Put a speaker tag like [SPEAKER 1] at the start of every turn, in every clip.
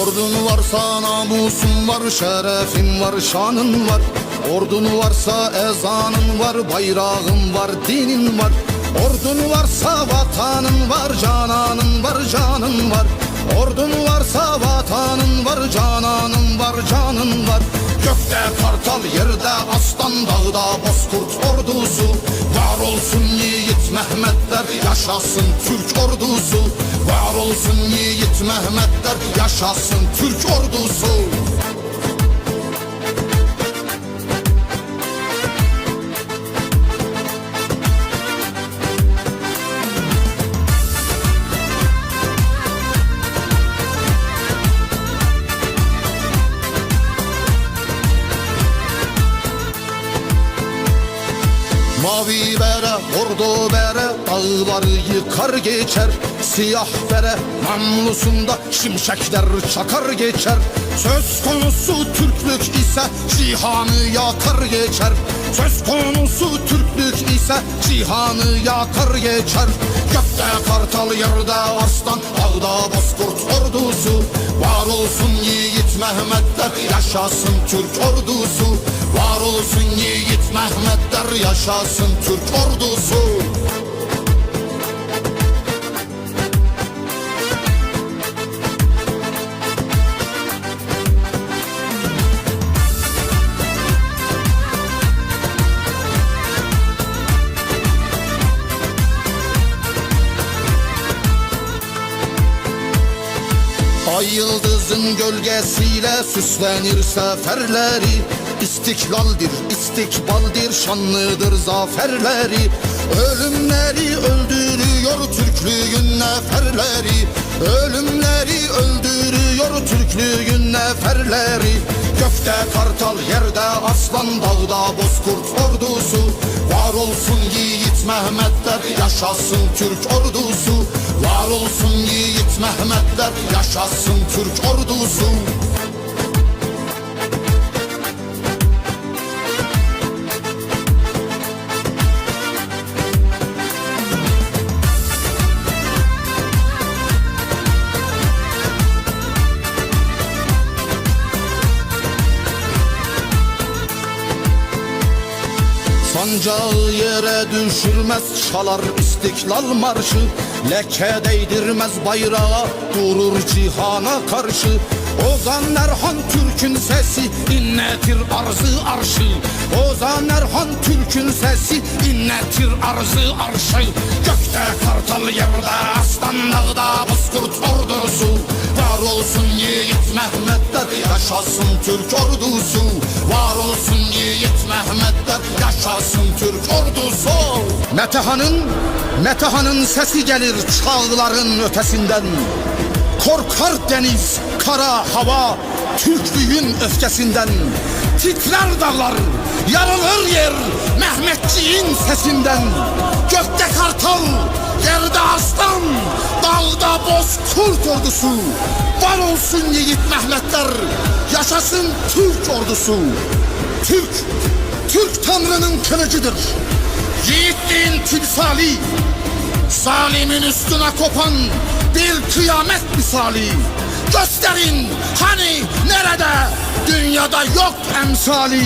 [SPEAKER 1] Ordun varsa namusun var, şerefin var, şanın var. Ordun varsa ezanın var, bayrağın var, dinin var. Ordun varsa vatanın var, cananın var, canın var. Ordun varsa vatanın var, cananın var, canın var. Gökte kartal, yerde aslan, dağda bozkurt. Yiğit Mehmetler, yaşasın Türk ordusu. Var olsun yiğit Mehmetler, yaşasın Türk ordusu Mavi bere, bordo bere, dağları yıkar geçer. Siyah bere, namlusunda şimşekler çakar geçer. Söz konusu Türklük ise cihanı yakar geçer. Söz konusu Türklük ise cihanı yakar geçer Gökte kartal yerde aslan, dağda bozkurt ordusu. Var olsun yiğit Mehmetler, yaşasın Türk ordusu. Var olsun yiğit Mehmetler, yaşasın Türk ordusu Ay yıldızın gölgesiyle süslenir seferleri İstiklaldir, istikbaldir, şanlıdır zaferleri. Ölümleri öldürüyor Türklüğün neferleri. Ölümleri öldürüyor Türklüğün neferleri. Gökte kartal, yerde aslan, dağda bozkurt ordusu. Var olsun yiğit Mehmetler, yaşasın Türk ordusu Var olsun yiğit Mehmetler, yaşasın Türk ordusu Sancağı yere düşürmez çalar istiklal marşı. Leke değdirmez bayrağa durur cihana karşı. Ozan Erhan Türk'ün sesi inletir arzı arşı. Ozan Erhan Türk'ün sesi inletir arzı arşı. Gökte kartal yerde aslan dağda bozkurt ordusu. Var olsun yiğit Mehmetler yaşasın Türk ordusu Yiğit Mehmetler yaşasın Türk ordusu. Metehan'ın Metehan'ın sesi gelir çağların ötesinden. Korkar deniz, kara hava Türklüğün öfkesinden. Titrer dağlar, yarılır yer Mehmetçiğin sesinden. Gökte kartal, yerde aslan Dağda bozkurt ordusu. Var olsun yiğit Mehmetler Yaşasın Türk ordusu Türk, Türk Tanrı'nın kılıcıdır. Yiğitliğin timsali Zalimin üstüne kopan bir kıyamet misali. Gösterin hani nerede? Dünyada yok emsali.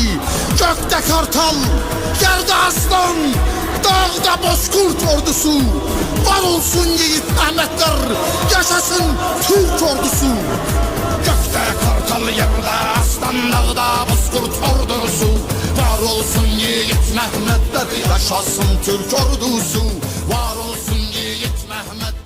[SPEAKER 1] Gökte kartal, yerde aslan Dağda bozkurt ordusu. Var olsun yiğit Ahmetler Yaşasın Türk ordusu. Gökte kartal yerde ordusu. Var olsun yiğit Mehmetler Yaşasın Türk ordusu. Var olsun yiğit ordusu